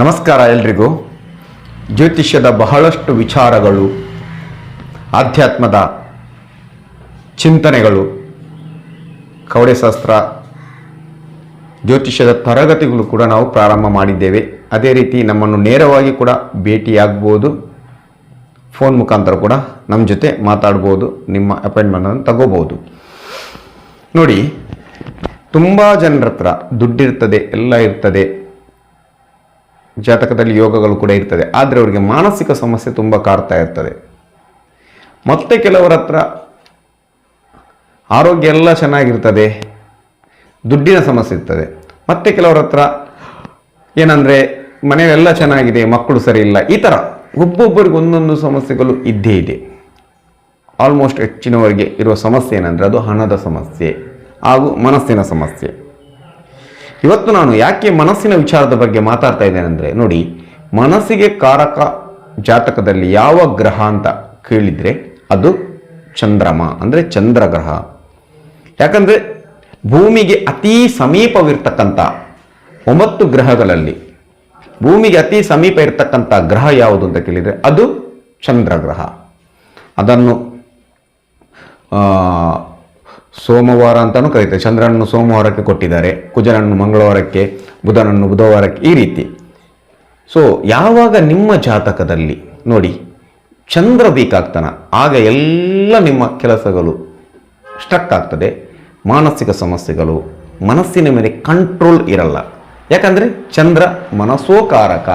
ನಮಸ್ಕಾರ ಎಲ್ರಿಗೂ. ಜ್ಯೋತಿಷ್ಯದ ಬಹಳಷ್ಟು ವಿಚಾರಗಳು, ಆಧ್ಯಾತ್ಮದ ಚಿಂತನೆಗಳು, ಕವಡೆಶಾಸ್ತ್ರ, ಜ್ಯೋತಿಷ್ಯದ ತರಗತಿಗಳು ಕೂಡ ನಾವು ಪ್ರಾರಂಭ ಮಾಡಿದ್ದೇವೆ. ಅದೇ ರೀತಿ ನಮ್ಮನ್ನು ನೇರವಾಗಿ ಕೂಡ ಭೇಟಿಯಾಗ್ಬೋದು. ಫೋನ್ ಮುಖಾಂತರ ಕೂಡ ನಮ್ಮ ಜೊತೆ ಮಾತಾಡ್ಬೋದು, ನಿಮ್ಮ ಅಪಾಯಿಂಟ್ಮೆಂಟನ್ನು ತಗೋಬೋದು. ನೋಡಿ, ತುಂಬ ಜನರ ಹತ್ರ ದುಡ್ಡಿರ್ತದೆ, ಎಲ್ಲ ಇರ್ತದೆ. ಜಾತಕದಲ್ಲಿ ಯೋಗಗಳು ಕೂಡ ಇರ್ತದೆ. ಆದರೆ ಅವರಿಗೆ ಮಾನಸಿಕ ಸಮಸ್ಯೆ ತುಂಬ ಕಾಡ್ತಾ ಇರ್ತದೆ. ಮತ್ತೆ ಕೆಲವರ ಹತ್ರ ಆರೋಗ್ಯ ಎಲ್ಲ ಚೆನ್ನಾಗಿರ್ತದೆ. ದುಡ್ಡಿನ ಸಮಸ್ಯೆ ಇರ್ತದೆ. ಮತ್ತೆ ಕೆಲವರ ಹತ್ರ ಏನಂದರೆ ಮನೆಯಲ್ಲೆಲ್ಲ ಚೆನ್ನಾಗಿದೆ, ಮಕ್ಕಳು ಸರಿ ಇಲ್ಲ, ಈ ಥರ ಒಬ್ಬೊಬ್ಬರಿಗೆ ಒಂದೊಂದು ಸಮಸ್ಯೆಗಳು ಇದ್ದೇ ಇದೆ. ಆಲ್ಮೋಸ್ಟ್ ಹೆಚ್ಚಿನವರಿಗೆ ಇರುವ ಸಮಸ್ಯೆ ಏನಂದರೆ ಅದು ಹಣದ ಸಮಸ್ಯೆ ಹಾಗೂ ಮನಸ್ಸಿನ ಸಮಸ್ಯೆ. ಇವತ್ತು ನಾನು ಯಾಕೆ ಮನಸ್ಸಿನ ವಿಚಾರದ ಬಗ್ಗೆ ಮಾತಾಡ್ತಾ ಇದ್ದೇನೆ ಅಂದರೆ, ನೋಡಿ, ಮನಸ್ಸಿಗೆ ಕಾರಕ ಜಾತಕದಲ್ಲಿ ಯಾವ ಗ್ರಹ ಅಂತ ಕೇಳಿದರೆ ಅದು ಚಂದ್ರಮ, ಅಂದರೆ ಚಂದ್ರಗ್ರಹ. ಯಾಕಂದರೆ ಭೂಮಿಗೆ ಅತೀ ಸಮೀಪವಿರ್ತಕ್ಕಂಥ ಒಂಬತ್ತು ಗ್ರಹಗಳಲ್ಲಿ ಭೂಮಿಗೆ ಅತಿ ಸಮೀಪ ಇರತಕ್ಕಂಥ ಗ್ರಹ ಯಾವುದು ಅಂತ ಕೇಳಿದರೆ, ಅದು ಚಂದ್ರಗ್ರಹ. ಅದನ್ನು ಸೋಮವಾರ ಅಂತಲೂ ಕರೀತಾರೆ. ಚಂದ್ರನನ್ನು ಸೋಮವಾರಕ್ಕೆ ಕೊಟ್ಟಿದ್ದಾರೆ, ಕುಜನನ್ನು ಮಂಗಳವಾರಕ್ಕೆ, ಬುಧನನ್ನು ಬುಧವಾರಕ್ಕೆ ಈ ರೀತಿ. ಸೊ ಯಾವಾಗ ನಿಮ್ಮ ಜಾತಕದಲ್ಲಿ, ನೋಡಿ, ಚಂದ್ರ ವೀಕ್ ಆಗ್ತಾನ, ಆಗ ಎಲ್ಲ ನಿಮ್ಮ ಕೆಲಸಗಳು ಸ್ಟಕ್ ಆಗ್ತದೆ, ಮಾನಸಿಕ ಸಮಸ್ಯೆಗಳು, ಮನಸ್ಸಿನ ಮೇಲೆ ಕಂಟ್ರೋಲ್ ಇರಲ್ಲ. ಯಾಕಂದರೆ, ಚಂದ್ರ ಮನಸ್ಸೋ ಕಾರಕ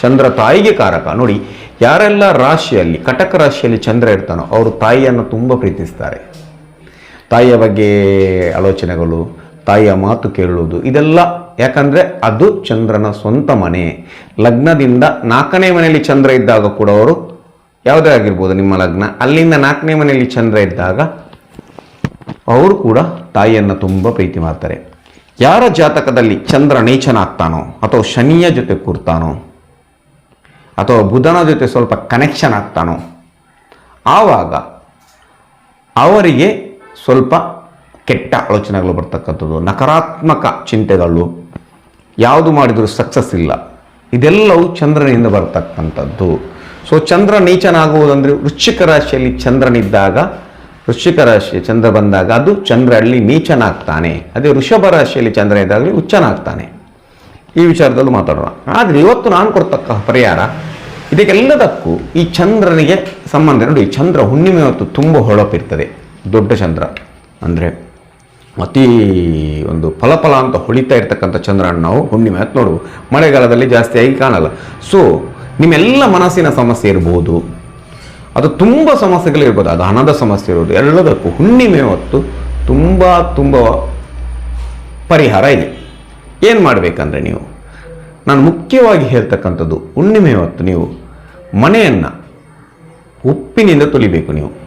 ಚಂದ್ರ ತಾಯಿಗೆ ಕಾರಕ. ನೋಡಿ, ಯಾರೆಲ್ಲ ರಾಶಿಯಲ್ಲಿ, ಕಟಕ ರಾಶಿಯಲ್ಲಿ ಚಂದ್ರ ಇರ್ತಾನೋ, ಅವರು ತಾಯಿಯನ್ನು ತುಂಬ ಪ್ರೀತಿಸ್ತಾರೆ. ತಾಯಿಯ ಬಗ್ಗೆ ಆಲೋಚನೆಗಳು, ತಾಯಿಯ ಮಾತು ಕೇಳುವುದು, ಇದೆಲ್ಲ ಯಾಕಂದರೆ ಅದು ಚಂದ್ರನ ಸ್ವಂತ ಮನೆ. ಲಗ್ನದಿಂದ ನಾಲ್ಕನೇ ಮನೆಯಲ್ಲಿ ಚಂದ್ರ ಇದ್ದಾಗ ಕೂಡ ಅವರು ಯಾವುದೇ ಆಗಿರ್ಬೋದು ನಿಮ್ಮ ಲಗ್ನ. ಅಲ್ಲಿಂದ ನಾಲ್ಕನೇ ಮನೆಯಲ್ಲಿ ಚಂದ್ರ ಇದ್ದಾಗ ಅವರು ಕೂಡ ತಾಯಿಯನ್ನು ತುಂಬ ಪ್ರೀತಿ ಮಾಡ್ತಾರೆ. ಯಾರ ಜಾತಕದಲ್ಲಿ ಚಂದ್ರ ನೀಚನಾಗ್ತಾನೋ, ಅಥವಾ ಶನಿಯ ಜೊತೆ ಕೂರ್ತಾನೋ, ಅಥವಾ ಬುಧನ ಜೊತೆ ಸ್ವಲ್ಪ ಕನೆಕ್ಷನ್ ಆಗ್ತಾನೋ, ಆವಾಗ ಅವರಿಗೆ ಸ್ವಲ್ಪ ಕೆಟ್ಟ ಆಲೋಚನೆಗಳು ಬರ್ತಕ್ಕಂಥದ್ದು, ನಕಾರಾತ್ಮಕ ಚಿಂತೆಗಳು, ಯಾವುದು ಮಾಡಿದರೂ ಸಕ್ಸಸ್ ಇಲ್ಲ. ಇದೆಲ್ಲವೂ ಚಂದ್ರನಿಂದ ಬರ್ತಕ್ಕಂಥದ್ದು. ಸೊ ಚಂದ್ರ ನೀಚನಾಗುವುದಂದರೆ ವೃಶ್ಚಿಕ ರಾಶಿಯಲ್ಲಿ ಚಂದ್ರನಿದ್ದಾಗ, ವೃಶ್ಚಿಕ ರಾಶಿ ಚಂದ್ರ ಬಂದಾಗ ಅದು ಚಂದ್ರ ಅಲ್ಲಿ ನೀಚನಾಗ್ತಾನೆ. ಅದೇ ವೃಷಭ ರಾಶಿಯಲ್ಲಿ ಚಂದ್ರ ಇದ್ದಾಗಲಿ ಉಚ್ಚನಾಗ್ತಾನೆ. ಈ ವಿಚಾರದಲ್ಲೂ ಮಾತಾಡೋಣ. ಆದರೆ ಇವತ್ತು ನಾನು ಕೊಡ್ತಕ್ಕ ಪರಿಹಾರ, ಇದಕ್ಕೆಲ್ಲದಕ್ಕೂ ಈ ಚಂದ್ರನಿಗೆ ಸಂಬಂಧ ನೋಡಿ, ಚಂದ್ರ ಹುಣ್ಣಿಮೆ ಹೊತ್ತು ತುಂಬ ಹೊಳಪಿರ್ತದೆ. ದೊಡ್ಡ ಚಂದ್ರ. ಅಂದರೆ ಅತಿ ಒಂದು ಫಲಫಲ ಅಂತ ಹೊಳಿತಾ ಇರ್ತಕ್ಕಂಥ ಚಂದ್ರನ ನಾವು ಹುಣ್ಣಿಮೆ ಅಂತ ನೋಡುವು. ಮಳೆಗಾಲದಲ್ಲಿ ಜಾಸ್ತಿಯಾಗಿ ಕಾಣಲ್ಲ. ಸೊ ನಿಮ್ಮೆಲ್ಲ ಮನಸ್ಸಿನ ಸಮಸ್ಯೆ ಇರ್ಬೋದು. ಅದು ತುಂಬ ಸಮಸ್ಯೆಗಳಿರ್ಬೋದು ಅದು ಹಣದ ಸಮಸ್ಯೆ ಇರ್ಬೋದು. ಎಲ್ಲದಕ್ಕೂ ಹುಣ್ಣಿಮೆ ಹೊತ್ತು ತುಂಬ ತುಂಬ ಪರಿಹಾರ ಇದೆ. ಏನು ಮಾಡಬೇಕಂದ್ರೆ ನೀವು? ನಾನು ಮುಖ್ಯವಾಗಿ ಹೇಳ್ತಕ್ಕಂಥದ್ದು ಹುಣ್ಣಿಮೆ ಹೊತ್ತು ನೀವು ಮನೆಯನ್ನು ಉಪ್ಪಿನಿಂದ ತೊಳಿಬೇಕು ನೀವು.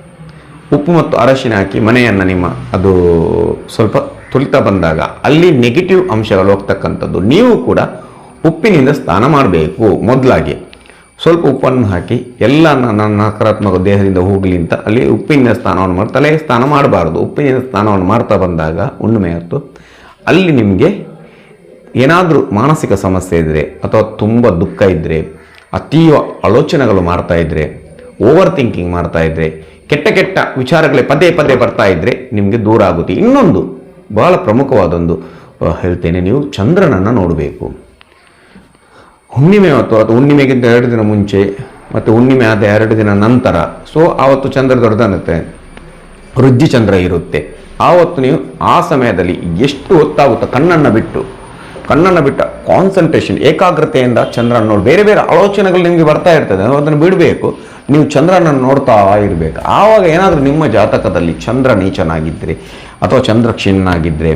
ಉಪ್ಪು ಮತ್ತು ಅರಶಿನ ಹಾಕಿ ಮನೆಯನ್ನು ನಿಮ್ಮ ಅದು ಸ್ವಲ್ಪ ತುಳಿತಾ ಬಂದಾಗ ಅಲ್ಲಿ ನೆಗೆಟಿವ್ ಅಂಶಗಳು ಹೋಗ್ತಕ್ಕಂಥದ್ದು. ನೀವು ಕೂಡ ಉಪ್ಪಿನಿಂದ ಸ್ನಾನ ಮಾಡಬೇಕು ಮೊದಲಾಗಿ. ಸ್ವಲ್ಪ ಉಪ್ಪನ್ನು ಹಾಕಿ ಎಲ್ಲ ನನ್ನ ನಕಾರಾತ್ಮಕ ದೇಹದಿಂದ ಹೋಗಲಿ ಅಂತ ಅಲ್ಲಿ ಉಪ್ಪಿನಿಂದ ಸ್ನಾನವನ್ನು ಮಾಡಿ, ತಲೆಗೆ ಸ್ನಾನ ಮಾಡಬಾರ್ದು. ಉಪ್ಪಿನಿಂದ ಸ್ನಾನವನ್ನು ಮಾಡ್ತಾ ಬಂದಾಗ ಹುಣ್ಣಿಮೆ ಹೊತ್ತು ಅಲ್ಲಿ ನಿಮಗೆ ಏನಾದರೂ ಮಾನಸಿಕ ಸಮಸ್ಯೆ ಇದ್ದರೆ ಅಥವಾ ತುಂಬ ದುಃಖ ಇದ್ದರೆ ಅತೀವ ಆಲೋಚನೆಗಳು ಮಾಡ್ತಾ ಇದ್ದರೆ ಓವರ್ ಥಿಂಕಿಂಗ್ ಮಾಡ್ತಾಯಿದ್ರೆ ಕೆಟ್ಟ ಕೆಟ್ಟ ವಿಚಾರಗಳೇ ಪದೇ ಪದೇ ಬರ್ತಾ ಇದ್ದರೆ ನಿಮಗೆ ದೂರ ಆಗುತ್ತೆ. ಇನ್ನೊಂದು, ಬಹಳ ಪ್ರಮುಖವಾದೊಂದು ಹೇಳ್ತೇನೆ, ನೀವು ಚಂದ್ರನನ್ನು ನೋಡಬೇಕು. ಹುಣ್ಣಿಮೆ ಹೊತ್ತು ಅಥವಾ ಹುಣ್ಣಿಮೆಗಿಂತ ಎರಡು ದಿನ ಮುಂಚೆ, ಮತ್ತು ಹುಣ್ಣಿಮೆ ಆದ ಎರಡು ದಿನ ನಂತರ ಸೊ ಆವತ್ತು ಚಂದ್ರ ದೊಡ್ಡದನ್ನುತ್ತೆ ವೃದ್ಧಿ ಚಂದ್ರ ಇರುತ್ತೆ. ಆವತ್ತು ನೀವು ಆ ಸಮಯದಲ್ಲಿ ಎಷ್ಟು ಹೊತ್ತಾಗುತ್ತೋ, ಕಣ್ಣನ್ನು ಬಿಟ್ಟು, ಕಣ್ಣನ್ನು ಬಿಟ್ಟ ಕಾನ್ಸಂಟ್ರೇಷನ್ ಏಕಾಗ್ರತೆಯಿಂದ ಚಂದ್ರನ ನೋಡಿ ಬೇರೆ ಬೇರೆ ಆಲೋಚನೆಗಳು ನಿಮಗೆ ಬರ್ತಾ ಇರ್ತದೆ, ಅದನ್ನು ಬಿಡಬೇಕು. ನೀವು ಚಂದ್ರನ ನೋಡ್ತಾ ಇರಬೇಕು. ಆವಾಗ ಏನಾದರೂ ನಿಮ್ಮ ಜಾತಕದಲ್ಲಿ ಚಂದ್ರ ನೀಚನಾಗಿದ್ದರೆ ಅಥವಾ ಚಂದ್ರ ಕ್ಷೀಣನಾಗಿದ್ದರೆ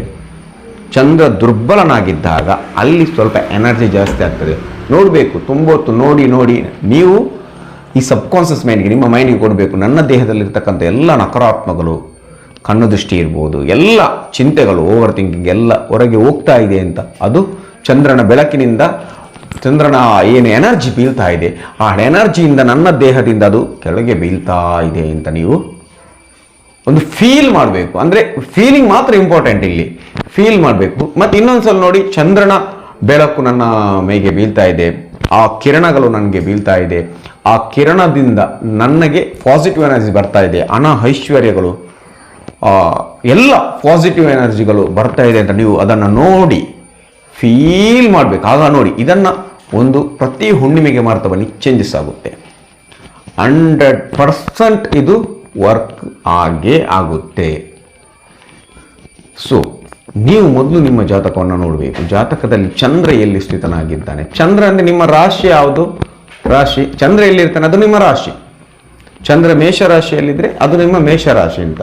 ಚಂದ್ರ ದುರ್ಬಲನಾಗಿದ್ದಾಗ ಅಲ್ಲಿ ಸ್ವಲ್ಪ ಎನರ್ಜಿ ಜಾಸ್ತಿ ಆಗ್ತದೆ. ನೋಡಬೇಕು, ತುಂಬ ಹೊತ್ತು ನೋಡಿ ನೋಡಿ. ನೀವು ಈ ಸಬ್ಕಾನ್ಷಿಯಸ್ ಮೈಂಡ್ಗೆ ನಿಮ್ಮ ಮೈಂಡಿಗೆ ಕೊಡಬೇಕು. ನನ್ನ ದೇಹದಲ್ಲಿರ್ತಕ್ಕಂಥ ಎಲ್ಲ ನಕಾರಾತ್ಮಕಗಳು ಕಣ್ಣು ದೃಷ್ಟಿ ಇರ್ಬೋದು, ಎಲ್ಲ ಚಿಂತೆಗಳು ಓವರ್ ಥಿಂಕಿಂಗ್ ಎಲ್ಲ ಹೊರಗೆ ಹೋಗ್ತಾ ಇದೆ ಅಂತ. ಅದು ಚಂದ್ರನ ಬೆಳಕಿನಿಂದ ಚಂದ್ರನ ಏನು ಎನರ್ಜಿ ಬೀಳ್ತಾ ಇದೆ, ಆ ಎನರ್ಜಿಯಿಂದ ನನ್ನ ದೇಹದಿಂದ ಅದು ಕೆಳಗೆ ಬೀಳ್ತಾ ಇದೆ ಅಂತ ನೀವು ಒಂದು ಫೀಲ್ ಮಾಡಬೇಕು. ಅಂದರೆ ಫೀಲಿಂಗ್ ಮಾತ್ರ ಇಂಪಾರ್ಟೆಂಟ್ ಇಲ್ಲಿ. ಫೀಲ್ ಮಾಡಬೇಕು. ಮತ್ತು ಇನ್ನೊಂದು ಸಲ ನೋಡಿ, ಚಂದ್ರನ ಬೆಳಕು ನನ್ನ ಮೈಗೆ ಬೀಳ್ತಾ ಇದೆ. ಆ ಕಿರಣಗಳು ನನಗೆ ಬೀಳ್ತಾ ಇದೆ. ಆ ಕಿರಣದಿಂದ ನನಗೆ ಪಾಸಿಟಿವ್ ಎನರ್ಜಿ ಬರ್ತಾ ಇದೆ. ಹಣ ಐಶ್ವರ್ಯಗಳು ಎಲ್ಲ ಪಾಸಿಟಿವ್ ಎನರ್ಜಿಗಳು ಬರ್ತಾ ಇದೆ ಅಂತ ನೀವು ಅದನ್ನು ನೋಡಿ ಫೀಲ್ ಮಾಡಬೇಕು. ಆಗ ನೋಡಿ, ಇದನ್ನು ಒಂದು ಪ್ರತಿ ಹುಣ್ಣಿಮೆಗೆ ಮಾರ್ತಾ ಬನ್ನಿ ಚೇಂಜಸ್ ಆಗುತ್ತೆ. ಹಂಡ್ರೆಡ್ ಪರ್ಸೆಂಟ್ ಇದು ವರ್ಕ್ ಆಗೇ ಆಗುತ್ತೆ. ಸೊ ನೀವು ಮೊದಲು ನಿಮ್ಮ ಜಾತಕವನ್ನು ನೋಡಬೇಕು. ಜಾತಕದಲ್ಲಿ ಚಂದ್ರ ಎಲ್ಲಿ ಸ್ಥಿತನಾಗಿದ್ದಾನೆ ಚಂದ್ರ ಅಂದರೆ ನಿಮ್ಮ ರಾಶಿ ಯಾವುದು? ರಾಶಿ, ಚಂದ್ರ ಎಲ್ಲಿರ್ತಾನೆ? ಅದು ನಿಮ್ಮ ರಾಶಿ. ಚಂದ್ರ ಮೇಷ ರಾಶಿಯಲ್ಲಿದ್ದರೆ ಅದು ನಿಮ್ಮ ಮೇಷ ರಾಶಿ ಅಂತ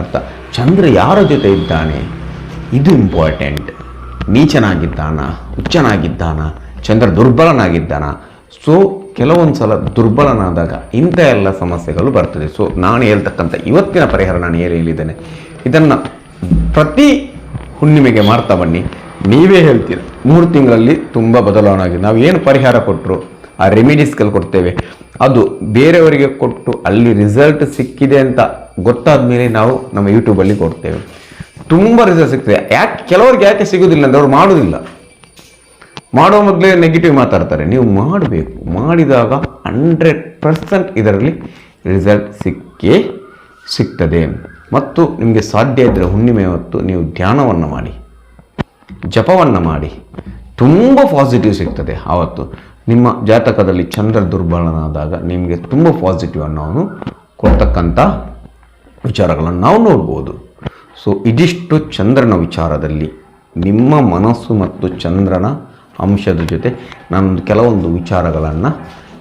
ಅರ್ಥ. ಚಂದ್ರ ಯಾರ ಜೊತೆ ಇದ್ದಾನೆ? ಇದು ಇಂಪಾರ್ಟೆಂಟ್ ನೀಚನಾಗಿದ್ದಾನ, ಹುಚ್ಚನಾಗಿದ್ದಾನ, ಚಂದ್ರ ದುರ್ಬಲನಾಗಿದ್ದಾನ? ಸೊ ಕೆಲವೊಂದು ಸಲ ದುರ್ಬಲನಾದಾಗ ಇಂಥ ಎಲ್ಲ ಸಮಸ್ಯೆಗಳು ಬರ್ತದೆ. ಸೊ ನಾನು ಹೇಳ್ತಕ್ಕಂಥ ಇವತ್ತಿನ ಪರಿಹಾರ ನಾನು ಏನು ಹೇಳಿದ್ದೇನೆ. ಇದನ್ನು ಪ್ರತಿ ಹುಣ್ಣಿಮೆಗೆ ಮಾಡ್ತಾ ಬನ್ನಿ. ನೀವೇ ಹೇಳ್ತೀರ, ಮೂರು ತಿಂಗಳಲ್ಲಿ ತುಂಬ ಬದಲಾವಣೆ ಆಗಿದೆ ನಾವು ಏನು ಪರಿಹಾರ ಕೊಟ್ಟರು ಆ ರೆಮಿಡೀಸ್ಗಳು ಕೊಡ್ತೇವೆ. ಅದು ಬೇರೆಯವರಿಗೆ ಕೊಟ್ಟು ಅಲ್ಲಿ ರಿಸಲ್ಟ್ ಸಿಕ್ಕಿದೆ ಅಂತ ಗೊತ್ತಾದ ಮೇಲೆ ನಾವು ನಮ್ಮ ಯೂಟ್ಯೂಬಲ್ಲಿ ಕೊಡ್ತೇವೆ. ತುಂಬ ರಿಸಲ್ಟ್ ಸಿಗ್ತದೆ. ಯಾಕೆ ಕೆಲವರಿಗೆ ಯಾಕೆ ಸಿಗೋದಿಲ್ಲ ಅಂದರೆ ಅವ್ರು ಮಾಡೋದಿಲ್ಲ. ಮಾಡೋ ಮೊದಲೇ ನೆಗೆಟಿವ್ ಮಾತಾಡ್ತಾರೆ. ನೀವು ಮಾಡಬೇಕು. ಮಾಡಿದಾಗ ಹಂಡ್ರೆಡ್ ಪರ್ಸೆಂಟ್ ಇದರಲ್ಲಿ ರಿಸಲ್ಟ್ ಸಿಕ್ಕೇ ಸಿಗ್ತದೆ. ಮತ್ತು ನಿಮಗೆ ಸಾಧ್ಯ ಇದ್ದರೆ ಹುಣ್ಣಿಮೆ ಹೊತ್ತು ನೀವು ಧ್ಯಾನವನ್ನು ಮಾಡಿ. ಜಪವನ್ನು ಮಾಡಿ. ತುಂಬ ಪಾಸಿಟಿವ್ ಸಿಗ್ತದೆ ಆವತ್ತು. ನಿಮ್ಮ ಜಾತಕದಲ್ಲಿ ಚಂದ್ರ ದುರ್ಬಲನಾದಾಗ ನಿಮಗೆ ತುಂಬ ಪಾಸಿಟಿವ್ ಅನ್ನೋನು ಕೊಡ್ತಕ್ಕಂಥ ವಿಚಾರಗಳನ್ನು ನಾವು ನೋಡ್ಬೋದು. ಸೊ ಇದಿಷ್ಟು ಚಂದ್ರನ ವಿಚಾರದಲ್ಲಿ. ನಿಮ್ಮ ಮನಸ್ಸು ಮತ್ತು ಚಂದ್ರನ ಅಂಶದ ಜೊತೆ ನಾನು ಕೆಲವೊಂದು ವಿಚಾರಗಳನ್ನು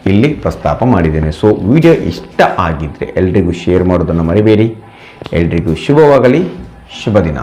ಇಲ್ಲಿ ಪ್ರಸ್ತಾಪ ಮಾಡಿದ್ದೇನೆ. ಸೊ ವಿಡಿಯೋ ಇಷ್ಟ ಆಗಿದ್ದರೆ ಎಲ್ರಿಗೂ ಶೇರ್ ಮಾಡೋದನ್ನು ಮರಿಬೇಡಿ. ಎಲ್ರಿಗೂ ಶುಭವಾಗಲಿ. ಶುಭ ದಿನ